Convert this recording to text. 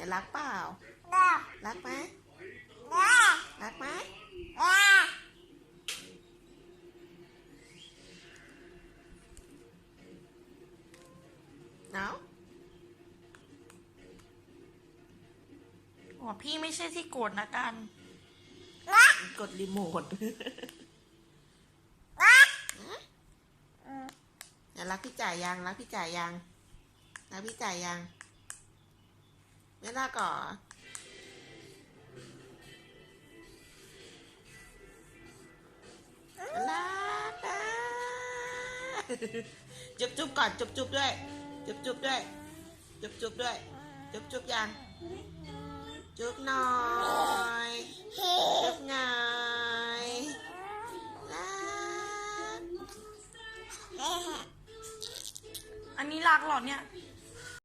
แต่รักเปล่า รักไหมรักไหมเนาะหัวพี่ไม่ใช่ที่โกรธนะกัน กดรีโมทอย่ารักพี่จ่ายยัง รักพี่จ่ายยัง รักพี่จ่ายยัง ไม่รักก่อรักอะจุบจุบก่อนจุบจุบด้วย จุบจุบด้วย จุบจุบด้วย จุบจุบยัง จุบหน่อยจุบหน่อยรักอันนี้รักหรอเนี่ย